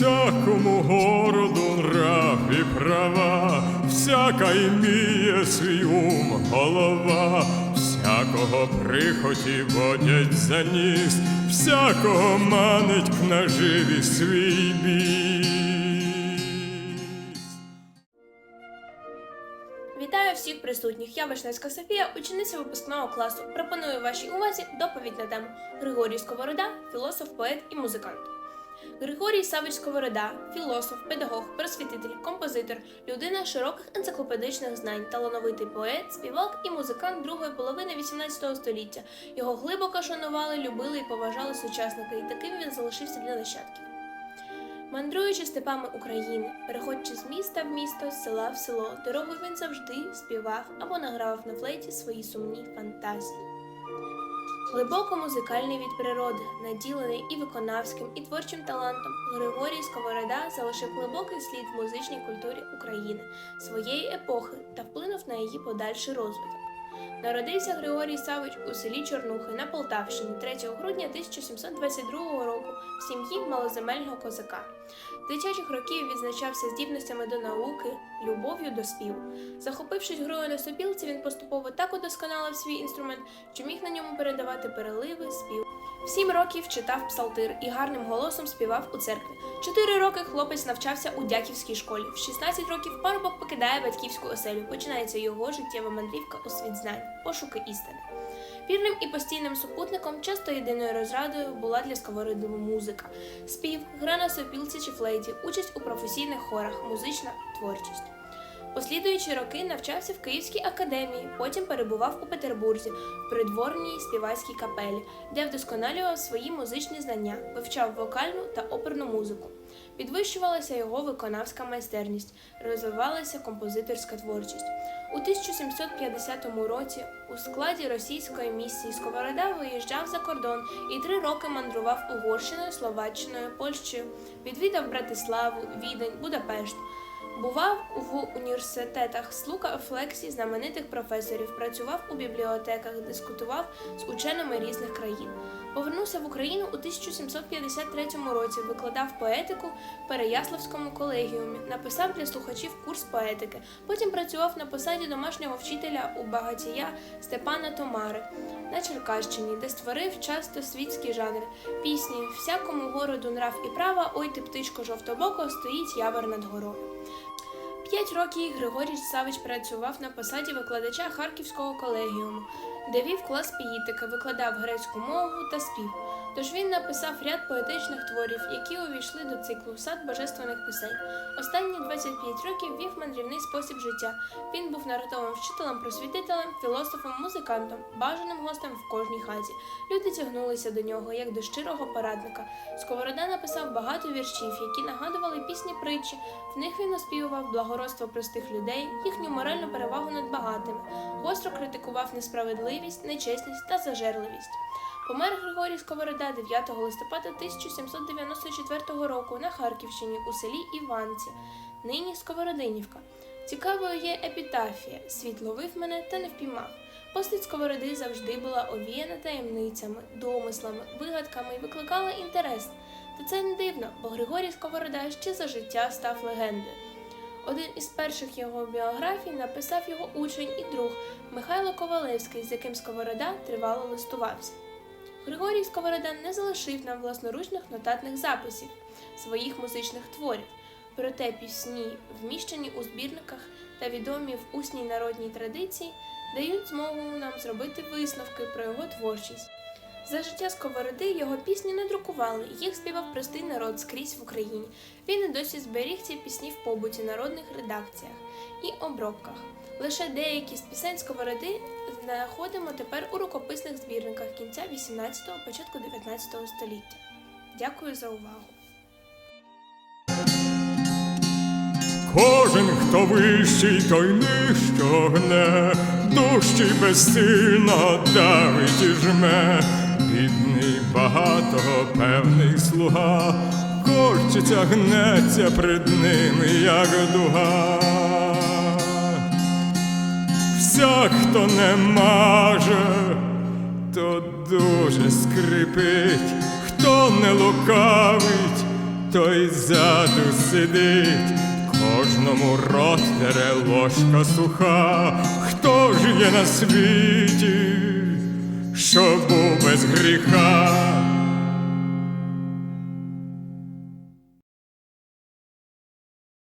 Всякому городу нрав і права, всяка іміє свій ум голова, всякого прихоті водять за ніс, всякого манить к наживі свій біс. Вітаю всіх присутніх. Я Вишневська Софія, учениця випускного класу. Пропоную вашій увазі доповідь на тему Григорій Сковорода, філософ, поет і музикант. Григорій Савич Сковорода, філософ, педагог, просвітитель, композитор, людина широких енциклопедичних знань, талановитий поет, співак і музикант другої половини XVIII століття. Його глибоко шанували, любили і поважали сучасники, і таким він залишився для нащадків. Мандруючи степами України, переходячи з міста в місто, з села в село, дорогою він завжди співав або награвав на флейті свої сумні фантазії. Глибоко музикальний від природи, наділений і виконавським, і творчим талантом, Григорій Сковорода залишив глибокий слід в музичній культурі України своєї епохи та вплинув на її подальший розвиток. Народився Григорій Савич у селі Чорнухи на Полтавщині 3 грудня 1722 року в сім'ї малоземельного козака. Дитячих років відзначався здібностями до науки, любов'ю до співу. Захопившись грою на сопілці, він поступово так удосконалив свій інструмент, що міг на ньому передавати переливи, спів. В сім років читав псалтир і гарним голосом співав у церкві. Чотири роки хлопець навчався у дяківській школі. В 16 років парубок покидає батьківську оселю. Починається його життєва мандрівка у світ знань, пошуки істини. Вірним і постійним супутником, часто єдиною розрадою була для Сковороди музика, спів, гра на сопілці чи флейті, участь у професійних хорах, музична творчість. Послідуючі роки навчався в Київській академії, потім перебував у Петербурзі в придворній співацькій капелі, де вдосконалював свої музичні знання, вивчав вокальну та оперну музику. Підвищувалася його виконавська майстерність, розвивалася композиторська творчість. У 1750 році у складі російської місії Сковорода виїжджав за кордон і три роки мандрував Угорщиною, Словаччиною, Польщею, відвідав Братиславу, Відень, Будапешт. Бував в університетах, слухав лекцій знаменитих професорів, працював у бібліотеках, дискутував з ученими різних країн. Повернувся в Україну у 1753 році, викладав поетику в Переяславському колегіумі, написав для слухачів курс поетики. Потім працював на посаді домашнього вчителя у багатія Степана Томари на Черкащині, де створив часто світські жанри, пісні всякому городу нрав і права, ой ти птичко жовтобоко, стоїть явор над горою. П'ять років Григорій Савич працював на посаді викладача Харківського колегіуму, де вів клас піїтика, викладав грецьку мову та спів. Тож він написав ряд поетичних творів, які увійшли до циклу Сад божественних пісень. Останні 25 років вів мандрівний спосіб життя. Він був народовим вчителем, просвітителем, філософом, музикантом, бажаним гостем в кожній хаті. Люди тягнулися до нього як до щирого порадника. Сковорода написав багато віршів, які нагадували пісні притчі. В них він оспівував благородство простих людей, їхню моральну перевагу над багатими, гостро критикував несправедливість, нечесність та зажерливість. Помер Григорій Сковорода 9 листопада 1794 року на Харківщині у селі Іванці, нині Сковородинівка. Цікавою є епітафія Світ ловив мене та не впіймав. Постать Сковороди завжди була овіяна таємницями, домислами, вигадками і викликала інтерес. Та це не дивно, бо Григорій Сковорода ще за життя став легендою. Один із перших його біографій написав його учень і друг Михайло Ковалевський, з яким Сковорода тривало листувався. Григорій Сковорода не залишив нам власноручних нотатних записів своїх музичних творів, проте пісні, вміщені у збірниках та відомі в усній народній традиції, дають змогу нам зробити висновки про його творчість. За життя Сковороди його пісні не друкували, їх співав простий народ скрізь в Україні. Він і досі зберіг ці пісні в побуті народних редакціях і обробках. Лише деякі з пісень Сковороди знаходимо тепер у рукописних збірниках кінця 18-го, початку 19 століття. Дякую за увагу. Кожен, хто вищий, той нижчо гне, дужчий безсильно давить і жме, бідний багатого певний слуга, корчиться, гнеться пред ним, як дуга. Всяк, хто не маже, то дуже скрипить, хто не лукавить, той ззаду сидить, кожному рот тере ложка суха. Хто ж є на світі, що без гріха?